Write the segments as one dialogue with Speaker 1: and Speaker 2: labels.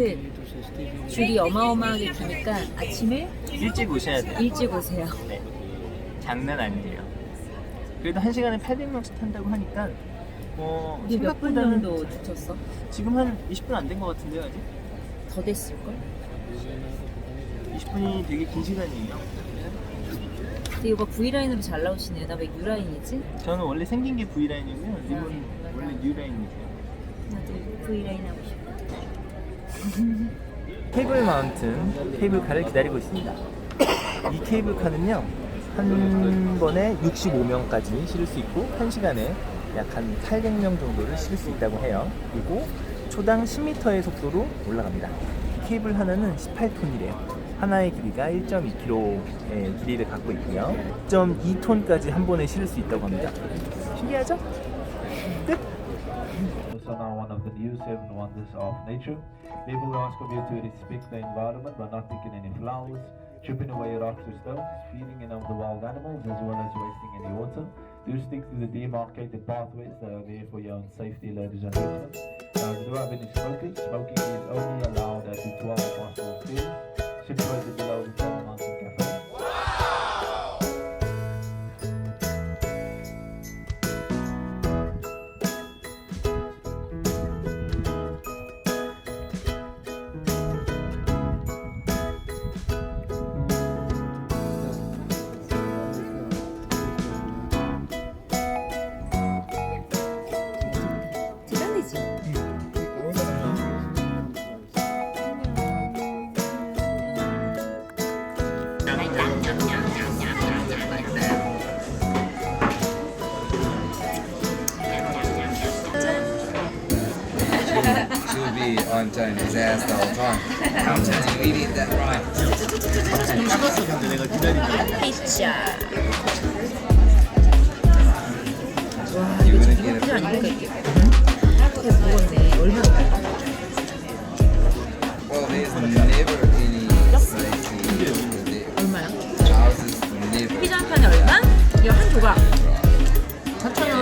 Speaker 1: 이곳은 줄이 어마어마하게 기니까 아침에
Speaker 2: 일찍 오셔야 돼요.
Speaker 1: 일찍 오세요.
Speaker 2: 네. 장난 아니에요. 그래도 한 시간에 800명씩 탄다고 하니까 어,
Speaker 1: 우리 몇분
Speaker 2: 생각보다는
Speaker 1: 정도 주쳤어?
Speaker 2: 지금 한 20분 안 된 것 같은데요 아직?
Speaker 1: 더 됐을걸?
Speaker 2: 20분이 되게 긴 시간이에요.
Speaker 1: 근데 이거 V라인으로 잘 나오시네. 나왜 U라인이지?
Speaker 2: 저는 원래 생긴 게 V라인이고요.
Speaker 1: 맞아.
Speaker 2: 원래 U라인이세요.
Speaker 1: 나도 V라인 하고 싶어.
Speaker 2: 케이블 마운튼 케이블카를 기다리고 있습니다. 이 케이블카는요 한 번에 65명까지 실을 수 있고 한 시간에 약 한 800명 정도를 실을 수 있다고 해요. 그리고 초당 10m의 속도로 올라갑니다. 케이블 하나는 18톤이래요. 하나의 길이가 1.2km의 길이를 갖고 있고요. 1.2톤까지 한 번에 실을 수 있다고 합니다. 신기하죠? 끝!
Speaker 3: Also now one of the new seven wonders of nature. People ask of you to respect the environment by not picking any flowers, chipping away rocks or stones, feeding any of the wild animals, as well as wasting any water. Do stick to the demarcated pathways that are there for your own safety, ladies and gentlemen. Now, do have any smoking? Smoking is only allowed at the 12 Apostle Field, situated below the Seven Mountain Cafe.
Speaker 4: She'll be on Tony's ass the whole time. I'm telling you, did that right.
Speaker 2: 찍었어 근데 내가 기다리고
Speaker 1: 피자.
Speaker 4: You wouldn't get it.
Speaker 1: 아니니까 이게. 되게 무겁네. 얼마나?
Speaker 4: Well, there's never any safety with it.
Speaker 1: 얼마야?
Speaker 4: Houses never.
Speaker 1: 피자 한 판에 얼마? 이거 한 조각. 4,000원.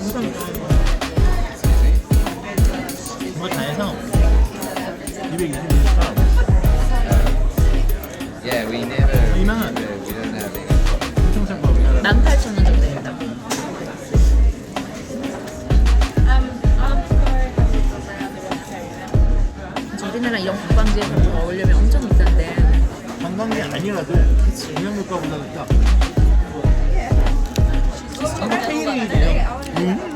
Speaker 2: 이거
Speaker 4: Yeah, we never.
Speaker 2: 이만.
Speaker 4: We, never, we don't have any.
Speaker 2: 총상법이야
Speaker 1: 18,000원 정도 된다. 그래서 우리나라 이런 관광지에서 먹으려면 엄청 비싼데
Speaker 2: 관광지 아니라도 영양물가보다 딱이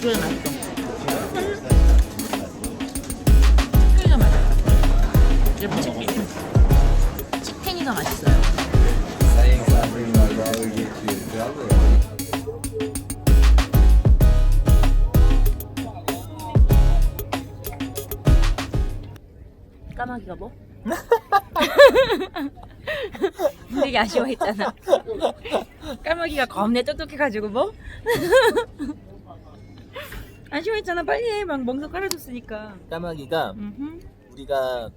Speaker 1: 그래 맛있어 치킨이 더 맛있어 이렇게 치킨 치킨이 더 맛있어요
Speaker 4: Saying something like that will get you in trouble.
Speaker 1: 까마귀가 뭐? 되게 아쉬워했잖아. 까마귀가 겁내 똑똑해가지고 뭐? 아쉬워했잖아. 빨리 해. 막 멍석 깔아줬으니까.
Speaker 2: 까마귀가
Speaker 1: 음흠.
Speaker 2: 우리가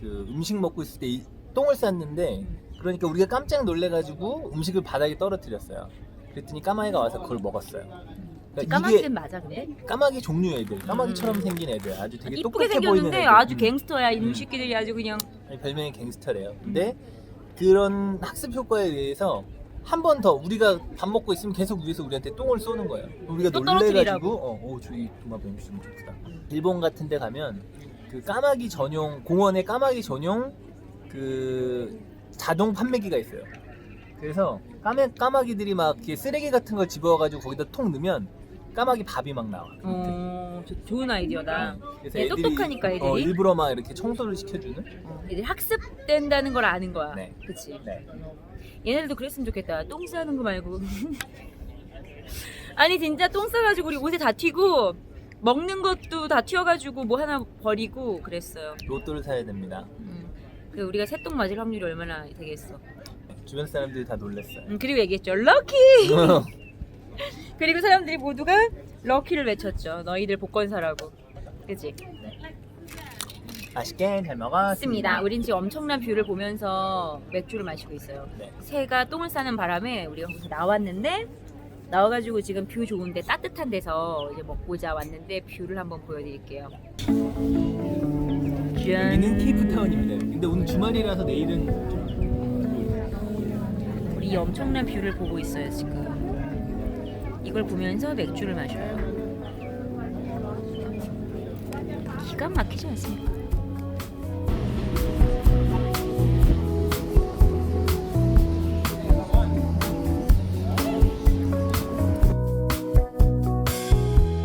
Speaker 2: 그 음식 먹고 있을 때 이- 똥을 쌌는데 그러니까 우리가 깜짝 놀래가지고 음식을 바닥에 떨어뜨렸어요. 그랬더니 까마귀가 와서 그걸 먹었어요. 그러니까
Speaker 1: 까마귀는
Speaker 2: 이게
Speaker 1: 맞아 근데?
Speaker 2: 까마귀 종류 애들, 까마귀처럼 생긴 애들, 아주 되게
Speaker 1: 이쁘게
Speaker 2: 똑똑해 보이는
Speaker 1: 생겼는데
Speaker 2: 애들.
Speaker 1: 아주
Speaker 2: 음.
Speaker 1: 갱스터야.
Speaker 2: 음.
Speaker 1: 이놈 새끼들이 아주 그냥
Speaker 2: 아니, 별명이 갱스터래요. 근데 그런 학습 효과에 의해서 한 번 더 우리가 밥 먹고 있으면 계속 위에서 우리한테 똥을 쏘는 거예요. 우리가
Speaker 1: 또
Speaker 2: 놀래가지고
Speaker 1: 떨어뜨리라고.
Speaker 2: 어, 오 저기 도마뱀 좀 좋다. 일본 같은 데 가면 그 까마귀 전용 공원에 까마귀 전용 그 자동 판매기가 있어요. 그래서 까마, 까마귀들이 막 이렇게 쓰레기 같은 걸 집어가지고 거기다 통 넣으면 까마귀 밥이 막 나와.
Speaker 1: 어, 조- 좋은 아이디어다.
Speaker 2: 그래서
Speaker 1: 얘 똑똑하니까 애들이.
Speaker 2: 어, 일부러 막 이렇게 청소를 시켜주는.
Speaker 1: 어, 애들 학습된다는 걸 아는 거야.
Speaker 2: 네.
Speaker 1: 그치?
Speaker 2: 네.
Speaker 1: 얘네들도 그랬으면 좋겠다. 똥 싸는 거 말고. 아니 진짜 똥 싸가지고 우리 옷에 다 튀고 먹는 것도 다 튀어가지고 뭐 하나 버리고 그랬어요.
Speaker 2: 로또를 사야 됩니다.
Speaker 1: 음. 그 우리가 새똥 맞을 확률이 얼마나 되겠어.
Speaker 2: 주변 사람들이 다 놀랬어요.
Speaker 1: 음, 그리고 얘기했죠. 럭키. 그리고 사람들이 모두가 럭키를 외쳤죠. 너희들 복권 사라고. 그치?
Speaker 2: 맛있게 잘
Speaker 1: 먹었습니다. 우린 지금 엄청난 뷰를 보면서 맥주를 마시고 있어요.
Speaker 2: 네.
Speaker 1: 새가 똥을 싸는 바람에 우리가 거기서 나왔는데 나와가지고 지금 뷰 좋은데 따뜻한 데서 이제 먹고자 왔는데 뷰를 한번 보여드릴게요. 짠.
Speaker 2: 여기는 케이프타운입니다. 근데 오늘 주말이라서 내일은 좀
Speaker 1: 우리 이 엄청난 뷰를 보고 있어요 지금. 이걸 보면서 맥주를 마셔요. 기가 막히지 않습니까?